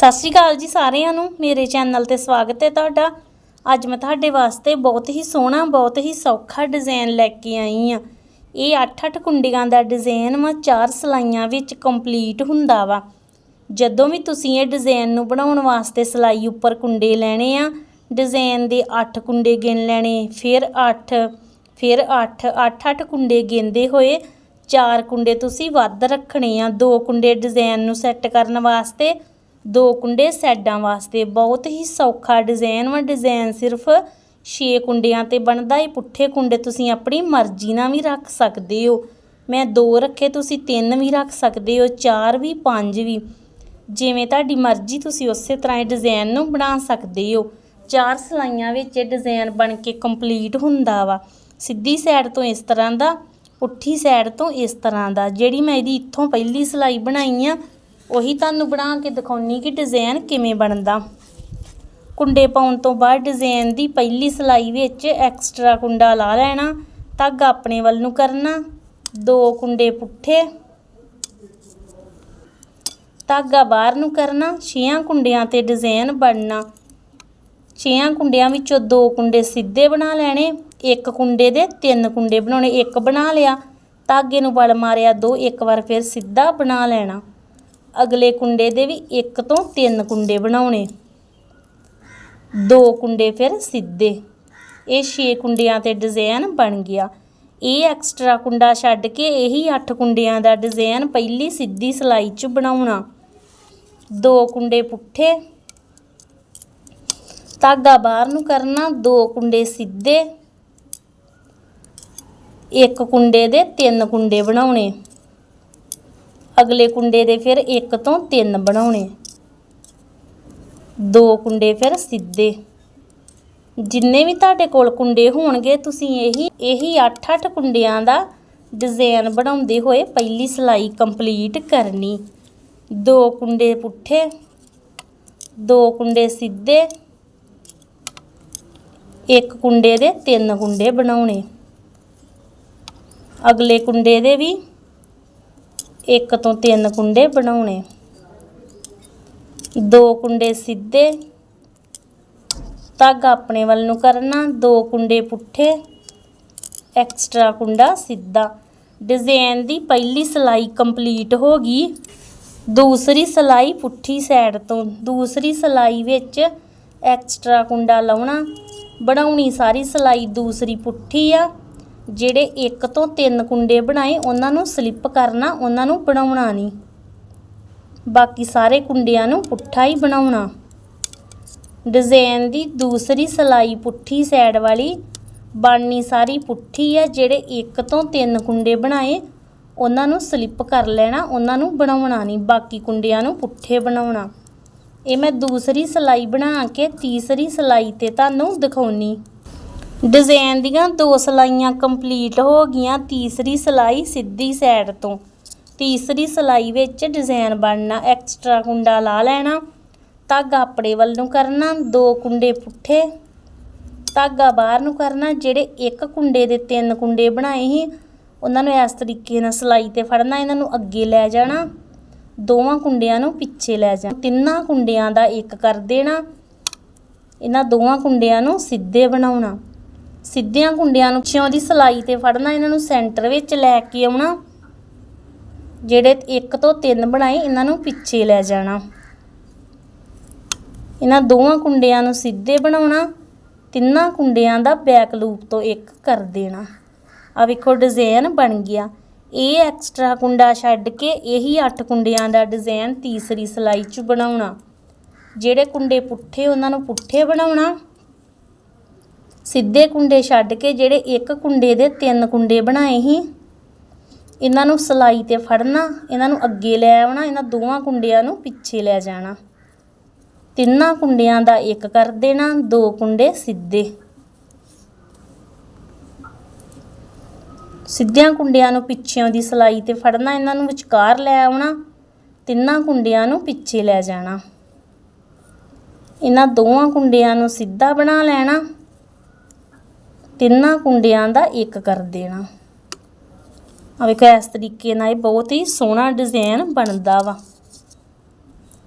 ਸਤਿ ਸ਼੍ਰੀ ਅਕਾਲ ਜੀ ਸਾਰਿਆਂ ਨੂੰ। ਮੇਰੇ ਚੈਨਲ ਤੇ ਸਵਾਗਤ ਹੈ ਤੁਹਾਡਾ। ਅੱਜ ਮੈਂ ਤੁਹਾਡੇ ਵਾਸਤੇ ਬਹੁਤ ਹੀ ਸੋਹਣਾ, ਬਹੁਤ ਹੀ ਸੌਖਾ ਡਿਜ਼ਾਈਨ ਲੈ ਕੇ ਆਈ ਆ ਇਹ 8-8 ਕੁੰਡੀਆਂ ਦਾ ਡਿਜ਼ਾਈਨ ਵਾ, ਚਾਰ ਸਲਾਈਆਂ ਵਿੱਚ ਕੰਪਲੀਟ ਹੁੰਦਾ ਵਾ। ਜਦੋਂ ਵੀ ਤੁਸੀਂ ਇਹ ਡਿਜ਼ਾਈਨ ਨੂੰ ਬਣਾਉਣ ਵਾਸਤੇ ਸਲਾਈ ਉੱਪਰ ਕੁੰਡੇ ਲੈਣੇ ਆ, ਡਿਜ਼ਾਈਨ ਦੇ 8 ਕੁੰਡੇ ਗਿਣ ਲੈਣੇ, ਫਿਰ 8 ਫਿਰ 8 8-8 ਕੁੰਡੇ ਗਿਣਦੇ ਹੋਏ ਚਾਰ ਕੁੰਡੇ ਤੁਸੀਂ ਵੱਧ ਰੱਖਣੇ ਆ ਦੋ ਕੁੰਡੇ ਡਿਜ਼ਾਈਨ ਨੂੰ ਸੈੱਟ ਕਰਨ ਵਾਸਤੇ। ਦੋ ਕੁੰਡੇ ਸਾਈਡਾਂ ਵਾਸਤੇ। ਬਹੁਤ ਹੀ ਸੌਖਾ ਡਿਜ਼ਾਈਨ ਵਾ। ਡਿਜ਼ਾਈਨ ਸਿਰਫ 6 ਕੁੰਡਿਆਂ ਤੇ ਬਣਦਾ ਏ। ਪੁੱਠੇ ਕੁੰਡੇ ਤੁਸੀਂ ਆਪਣੀ ਮਰਜ਼ੀ ਨਾਲ ਵੀ ਰੱਖ ਸਕਦੇ ਹੋ। ਮੈਂ ਦੋ ਰੱਖੇ, ਤੁਸੀਂ ਤਿੰਨ ਵੀ ਰੱਖ ਸਕਦੇ ਹੋ, ਚਾਰ ਵੀ, ਪੰਜ ਵੀ। ਜਿਵੇਂ ਤੁਹਾਡੀ ਮਰਜ਼ੀ, ਤੁਸੀਂ ਉਸੇ ਤਰ੍ਹਾਂ ਇਹ ਡਿਜ਼ਾਈਨ ਨੂੰ ਬਣਾ ਸਕਦੇ ਹੋ। ਚਾਰ ਸਲਾਈਆਂ ਵਿੱਚ ਇਹ ਡਿਜ਼ਾਈਨ ਬਣ ਕੇ ਕੰਪਲੀਟ ਹੁੰਦਾ ਵਾ। ਸਿੱਧੀ ਸਾਈਡ ਤੋਂ ਇਸ ਤਰ੍ਹਾਂ ਦਾ, ਪੁੱਠੀ ਸਾਈਡ ਤੋਂ ਇਸ ਤਰ੍ਹਾਂ ਦਾ। ਜਿਹੜੀ ਮੈਂ ਇਹਦੀ ਇੱਥੋਂ ਪਹਿਲੀ ਸਲਾਈ ਬਣਾਈ ਆ ਉਹੀ ਤੁਹਾਨੂੰ ਬਣਾ ਕੇ ਦਿਖਾਉਣੀ ਕਿ ਡਿਜ਼ਾਈਨ ਕਿਵੇਂ ਬਣਦਾ। ਕੁੰਡੇ ਪਾਉਣ ਤੋਂ ਬਾਅਦ ਡਿਜ਼ਾਈਨ ਦੀ ਪਹਿਲੀ ਸਲਾਈ ਵਿੱਚ ਐਕਸਟਰਾ ਕੁੰਡਾ ਲਾ ਲੈਣਾ, ਧਾਗਾ ਆਪਣੇ ਵੱਲ ਨੂੰ ਕਰਨਾ, ਦੋ ਕੁੰਡੇ ਪੁੱਠੇ, ਧਾਗਾ ਬਾਹਰ ਨੂੰ ਕਰਨਾ, ਛੇਆਂ ਕੁੰਡਿਆਂ ਤੇ ਡਿਜ਼ਾਈਨ ਬਣਨਾ। ਛੇਆਂ ਕੁੰਡਿਆਂ ਵਿੱਚੋਂ ਦੋ ਕੁੰਡੇ ਸਿੱਧੇ ਬਣਾ ਲੈਣੇ, ਇੱਕ ਕੁੰਡੇ ਦੇ ਤਿੰਨ ਕੁੰਡੇ ਬਣਾਉਣੇ, ਇੱਕ ਬਣਾ ਲਿਆ, ਧਾਗੇ ਨੂੰ ਵਲ ਮਾਰਿਆ, ਦੋ ਇੱਕ ਵਾਰ ਫਿਰ ਸਿੱਧਾ ਬਣਾ ਲੈਣਾ। ਅਗਲੇ ਕੁੰਡੇ ਦੇ ਵੀ ਇੱਕ ਤੋਂ ਤਿੰਨ ਕੁੰਡੇ ਬਣਾਉਣੇ। ਦੋ ਕੁੰਡੇ ਫਿਰ ਸਿੱਧੇ। ਇਹ 6 ਕੁੰਡਿਆਂ ਤੇ ਡਿਜ਼ਾਈਨ ਬਣ ਗਿਆ। ਇਹ ਐਕਸਟਰਾ ਕੁੰਡਾ ਛੱਡ ਕੇ ਇਹੀ 8 ਕੁੰਡਿਆਂ ਦਾ ਡਿਜ਼ਾਈਨ ਪਹਿਲੀ ਸਿੱਧੀ ਸਲਾਈ 'ਚ ਬਣਾਉਣਾ। ਦੋ ਕੁੰਡੇ ਪੁੱਠੇ। ਧਾਗਾ ਬਾਹਰ ਨੂੰ ਕਰਨਾ, ਦੋ ਕੁੰਡੇ ਸਿੱਧੇ। ਇੱਕ ਕੁੰਡੇ ਦੇ ਤਿੰਨ ਕੁੰਡੇ ਬਣਾਉਣੇ। ਅਗਲੇ ਕੁੰਡੇ ਦੇ ਫਿਰ ਇੱਕ ਤੋਂ ਤਿੰਨ ਬਣਾਉਣੇ। ਦੋ ਕੁੰਡੇ ਫਿਰ ਸਿੱਧੇ। ਜਿੰਨੇ ਵੀ ਤੁਹਾਡੇ ਕੋਲ ਕੁੰਡੇ ਹੋਣਗੇ, ਤੁਸੀਂ ਇਹੀ ਇਹੀ 8-8 ਕੁੰਡਿਆਂ ਦਾ ਡਿਜ਼ਾਈਨ ਬਣਾਉਂਦੇ ਹੋਏ ਪਹਿਲੀ ਸਲਾਈ ਕੰਪਲੀਟ ਕਰਨੀ। ਦੋ ਕੁੰਡੇ ਪੁੱਠੇ, ਦੋ ਕੁੰਡੇ ਸਿੱਧੇ, ਇੱਕ ਕੁੰਡੇ ਦੇ ਤਿੰਨ ਕੁੰਡੇ ਬਣਾਉਣੇ। ਅਗਲੇ ਕੁੰਡੇ ਦੇ ਵੀ ਇੱਕ ਤੋਂ ਤਿੰਨ ਕੁੰਡੇ ਬਣਾਉਣੇ। ਦੋ ਕੁੰਡੇ ਸਿੱਧੇ। ਧਾਗਾ ਆਪਣੇ ਵੱਲ ਨੂੰ ਕਰਨਾ, ਦੋ ਕੁੰਡੇ ਪੁੱਠੇ। ਐਕਸਟਰਾ ਕੁੰਡਾ ਸਿੱਧਾ। ਡਿਜ਼ਾਈਨ ਦੀ ਪਹਿਲੀ ਸਲਾਈ ਕੰਪਲੀਟ ਹੋ ਗਈ। ਦੂਸਰੀ ਸਲਾਈ ਪੁੱਠੀ ਸਾਈਡ ਤੋਂ। ਦੂਸਰੀ ਸਲਾਈ ਵਿੱਚ ਐਕਸਟਰਾ ਕੁੰਡਾ ਲਾਉਣਾ। ਬਣਾਉਣੀ ਸਾਰੀ ਸਲਾਈ ਦੂਸਰੀ ਪੁੱਠੀ ਆ। ਜਿਹੜੇ ਇੱਕ ਤੋਂ ਤਿੰਨ ਕੁੰਡੇ ਬਣਾਏ, ਉਹਨਾਂ ਨੂੰ ਸਲਿੱਪ ਕਰਨਾ, ਉਹਨਾਂ ਨੂੰ ਬਣਾਉਣਾ ਨਹੀਂ। ਬਾਕੀ ਸਾਰੇ ਕੁੰਡਿਆਂ ਨੂੰ ਪੁੱਠਾ ਹੀ ਬਣਾਉਣਾ। ਡਿਜ਼ਾਈਨ ਦੀ ਦੂਸਰੀ ਸਲਾਈ ਪੁੱਠੀ ਸਾਈਡ ਵਾਲੀ, ਬਣਨੀ ਸਾਰੀ ਪੁੱਠੀ ਆ, ਜਿਹੜੇ ਇੱਕ ਤੋਂ ਤਿੰਨ ਕੁੰਡੇ ਬਣਾਏ, ਉਹਨਾਂ ਨੂੰ ਸਲਿੱਪ ਕਰ ਲੈਣਾ, ਉਹਨਾਂ ਨੂੰ ਬਣਾਉਣਾ ਨਹੀਂ। ਬਾਕੀ ਕੁੰਡਿਆਂ ਨੂੰ ਪੁੱਠੇ ਬਣਾਉਣਾ। ਇਹ ਮੈਂ ਦੂਸਰੀ ਸਲਾਈ ਬਣਾ ਕੇ ਤੀਸਰੀ ਸਲਾਈ ਤੇ ਤੁਹਾਨੂੰ ਦਿਖਾਉਣੀ। ਡਿਜ਼ਾਈਨ ਦੀਆਂ ਦੋ ਸਲਾਈਆਂ ਕੰਪਲੀਟ ਹੋ ਗਈਆਂ, ਤੀਸਰੀ ਸਲਾਈ ਸਿੱਧੀ ਸਾਈਡ ਤੋਂ। ਤੀਸਰੀ ਸਲਾਈ ਵਿੱਚ ਡਿਜ਼ਾਈਨ ਬਣਨਾ ਐਕਸਟਰਾ ਕੁੰਡਾ ਲਾ ਲੈਣਾ, ਧਾਗਾ ਆਪਣੇ ਵੱਲ ਨੂੰ ਕਰਨਾ, ਦੋ ਕੁੰਡੇ ਪੁੱਠੇ, ਧਾਗਾ ਬਾਹਰ ਨੂੰ ਕਰਨਾ, ਜਿਹੜੇ ਇੱਕ ਕੁੰਡੇ ਦੇ ਤਿੰਨ ਕੁੰਡੇ ਬਣਾਏ ਸੀ, ਉਹਨਾਂ ਨੂੰ ਇਸ ਤਰੀਕੇ ਨਾਲ ਸਲਾਈ ਤੇ ਫੜਨਾ, ਇਹਨਾਂ ਨੂੰ ਅੱਗੇ ਲੈ ਜਾਣਾ, ਦੋਵਾਂ ਕੁੰਡਿਆਂ ਨੂੰ ਪਿੱਛੇ ਲੈ ਜਾਣਾ। ਤਿੰਨਾਂ ਕੁੰਡਿਆਂ ਦਾ ਇੱਕ ਕਰ ਦੇਣਾ, ਇਹਨਾਂ ਦੋਵਾਂ ਕੁੰਡਿਆਂ ਨੂੰ ਸਿੱਧੇ ਬਣਾਉਣਾ। ਸਿੱਧਿਆਂ ਕੁੰਡਿਆਂ ਨੂੰ ਪਿੱਛੋਂ ਦੀ ਸਲਾਈ ਤੇ ਫੜਨਾ, ਇਹਨਾਂ ਨੂੰ ਸੈਂਟਰ ਵਿੱਚ ਲੈ ਕੇ ਆਉਣਾ। ਜਿਹੜੇ ਇੱਕ ਤੋਂ ਤਿੰਨ ਬਣਾਏ, ਇਹਨਾਂ ਨੂੰ ਪਿੱਛੇ ਲੈ ਜਾਣਾ। ਇਹਨਾਂ ਦੋਵਾਂ ਕੁੰਡਿਆਂ ਨੂੰ ਸਿੱਧੇ ਬਣਾਉਣਾ, ਤਿੰਨਾਂ ਕੁੰਡਿਆਂ ਦਾ ਬੈਕ ਲੂਪ ਤੋਂ ਇੱਕ ਕਰ ਦੇਣਾ। ਆ ਵੇਖੋ ਡਿਜ਼ਾਈਨ ਬਣ ਗਿਆ। ਇਹ ਐਕਸਟਰਾ ਕੁੰਡਾ ਛੱਡ ਕੇ ਇਹੀ 8 ਕੁੰਡਿਆਂ ਦਾ ਡਿਜ਼ਾਈਨ ਤੀਸਰੀ ਸਲਾਈ 'ਚ ਬਣਾਉਣਾ। ਜਿਹੜੇ ਕੁੰਡੇ ਪੁੱਠੇ, ਉਹਨਾਂ ਨੂੰ ਪੁੱਠੇ ਬਣਾਉਣਾ। ਸਿੱਧੇ ਕੁੰਡੇ ਛੱਡ ਕੇ ਜਿਹੜੇ ਇੱਕ ਕੁੰਡੇ ਦੇ ਤਿੰਨ ਕੁੰਡੇ ਬਣਾਏ ਸੀ, ਇਹਨਾਂ ਨੂੰ ਸਲਾਈ ਤੇ ਫੜਨਾ, ਇਹਨਾਂ ਨੂੰ ਅੱਗੇ ਲੈ ਆਉਣਾ, ਇਹਨਾਂ ਦੋਵਾਂ ਕੁੰਡਿਆਂ ਨੂੰ ਪਿੱਛੇ ਲੈ ਜਾਣਾ। ਤਿੰਨਾਂ ਕੁੰਡਿਆਂ ਦਾ ਇੱਕ ਕਰ ਦੇਣਾ, ਦੋ ਕੁੰਡੇ ਸਿੱਧੇ। ਸਿੱਧਿਆਂ ਕੁੰਡਿਆਂ ਨੂੰ ਪਿੱਛਿਓਂ ਦੀ ਸਲਾਈ ਤੇ ਫੜਨਾ, ਇਹਨਾਂ ਨੂੰ ਵਿਚਕਾਰ ਲੈ ਆਉਣਾ, ਤਿੰਨਾਂ ਕੁੰਡਿਆਂ ਨੂੰ ਪਿੱਛੇ ਲੈ ਜਾਣਾ। ਇਹਨਾਂ ਦੋਵਾਂ ਕੁੰਡਿਆਂ ਨੂੰ ਸਿੱਧਾ ਬਣਾ ਲੈਣਾ। ਤਿੰਨਾਂ ਕੁੰਡਿਆਂ ਦਾ ਇੱਕ ਕਰ ਦੇਣਾ। ਆ ਵੇਖੋ, ਇਸ ਤਰੀਕੇ ਨਾਲ ਇਹ ਬਹੁਤ ਹੀ ਸੋਹਣਾ ਡਿਜ਼ਾਈਨ ਬਣਦਾ ਵਾ।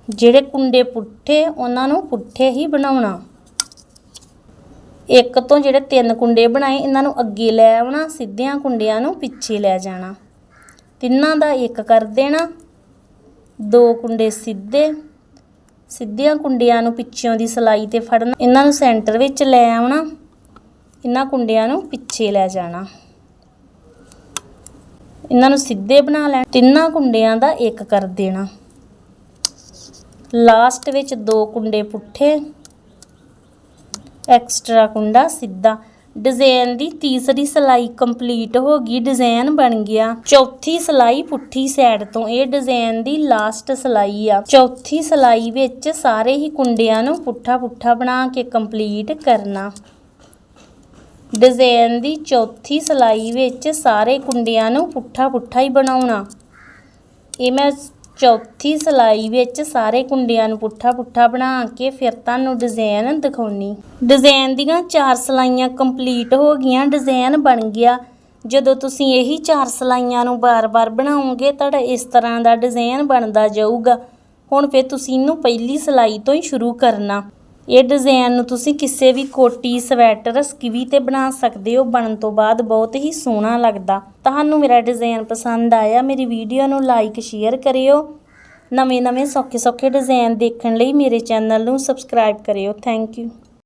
ਜਿਹੜੇ ਕੁੰਡੇ ਪੁੱਠੇ, ਉਹਨਾਂ ਨੂੰ ਪੁੱਠੇ ਹੀ ਬਣਾਉਣਾ। ਇੱਕ ਤੋਂ ਜਿਹੜੇ ਤਿੰਨ ਕੁੰਡੇ ਬਣਾਏ, ਇਹਨਾਂ ਨੂੰ ਅੱਗੇ ਲੈ ਆਉਣਾ, ਸਿੱਧਿਆਂ ਕੁੰਡਿਆਂ ਨੂੰ ਪਿੱਛੇ ਲੈ ਜਾਣਾ। ਤਿੰਨਾਂ ਦਾ ਇੱਕ ਕਰ ਦੇਣਾ। ਦੋ ਕੁੰਡੇ ਸਿੱਧੇ, ਸਿੱਧਿਆਂ ਕੁੰਡਿਆਂ ਨੂੰ ਪਿੱਛੋਂ ਦੀ ਸਲਾਈ ਤੇ ਫੜਨਾ। ਇਹਨਾਂ ਨੂੰ ਸੈਂਟਰ ਵਿੱਚ ਲੈ ਆਉਣਾ। ਇਹਨਾਂ ਕੁੰਡਿਆਂ ਨੂੰ ਪਿੱਛੇ ਲੈ ਜਾਣਾ। ਇਹਨਾਂ ਨੂੰ ਸਿੱਧੇ ਬਣਾ ਲੈਣ। ਤਿੰਨਾਂ ਕੁੰਡਿਆਂ ਦਾ ਇੱਕ ਕਰ ਦੇਣਾ। ਲਾਸਟ ਵਿੱਚ ਦੋ ਕੁੰਡੇ ਪੁੱਠੇ। ਐਕਸਟਰਾ ਕੁੰਡਾ ਸਿੱਧਾ। ਡਿਜ਼ਾਈਨ ਦੀ ਤੀਸਰੀ ਸਲਾਈ ਕੰਪਲੀਟ ਹੋ ਗਈ, ਡਿਜ਼ਾਈਨ ਬਣ ਗਿਆ। ਚੌਥੀ ਸਲਾਈ ਪੁੱਠੀ ਸਾਈਡ ਤੋਂ। ਇਹ ਡਿਜ਼ਾਈਨ ਦੀ ਲਾਸਟ ਸਲਾਈ ਆ। ਚੌਥੀ ਸਲਾਈ ਵਿੱਚ ਸਾਰੇ ਹੀ ਕੁੰਡਿਆਂ ਨੂੰ ਪੁੱਠਾ ਪੁੱਠਾ ਬਣਾ ਕੇ ਕੰਪਲੀਟ ਕਰਨਾ। ਡਿਜ਼ਾਈਨ ਦੀ ਚੌਥੀ ਸਲਾਈ ਵਿੱਚ ਸਾਰੇ ਕੁੰਡਿਆਂ ਨੂੰ ਪੁੱਠਾ ਪੁੱਠਾ ਹੀ ਬਣਾਉਣਾ। ਇਹ ਮੈਂ ਚੌਥੀ ਸਲਾਈ ਵਿੱਚ ਸਾਰੇ ਕੁੰਡਿਆਂ ਨੂੰ ਪੁੱਠਾ ਪੁੱਠਾ ਬਣਾ ਕੇ ਫਿਰ ਤੁਹਾਨੂੰ ਡਿਜ਼ਾਈਨ ਦਿਖਾਉਣੀ। ਡਿਜ਼ਾਈਨ ਦੀਆਂ ਚਾਰ ਸਲਾਈਆਂ ਕੰਪਲੀਟ ਹੋ ਗਈਆਂ, ਡਿਜ਼ਾਈਨ ਬਣ ਗਿਆ। ਜਦੋਂ ਤੁਸੀਂ ਇਹੀ ਚਾਰ ਸਲਾਈਆਂ ਨੂੰ ਬਾਰ-ਬਾਰ ਬਣਾਉਂਗੇ ਤੁਹਾਡਾ ਇਸ ਤਰ੍ਹਾਂ ਦਾ ਡਿਜ਼ਾਈਨ ਬਣਦਾ ਜਾਊਗਾ। ਹੁਣ ਫਿਰ ਤੁਸੀਂ ਇਹਨੂੰ ਪਹਿਲੀ ਸਲਾਈ ਤੋਂ ਹੀ ਸ਼ੁਰੂ ਕਰਨਾ। ਇਹ ਡਿਜ਼ਾਈਨ ਨੂੰ ਤੁਸੀਂ ਕਿਸੇ ਵੀ ਕੋਟੀ, ਸਵੈਟਰ, ਸਕਿਵੀ ਤੇ ਬਣਾ ਸਕਦੇ ਹੋ। ਬਣਨ ਤੋਂ ਬਾਅਦ ਬਹੁਤ ਹੀ ਸੋਹਣਾ ਲੱਗਦਾ। ਤੁਹਾਨੂੰ ਮੇਰਾ ਡਿਜ਼ਾਈਨ ਪਸੰਦ ਆਇਆ, ਮੇਰੀ ਵੀਡੀਓ ਨੂੰ ਲਾਈਕ ਸ਼ੇਅਰ ਕਰਿਓ। ਨਵੇਂ-ਨਵੇਂ ਸੌਖੇ-ਸੌਖੇ ਡਿਜ਼ਾਈਨ ਦੇਖਣ ਲਈ ਮੇਰੇ ਚੈਨਲ ਨੂੰ ਸਬਸਕ੍ਰਾਈਬ ਕਰਿਓ। Thank you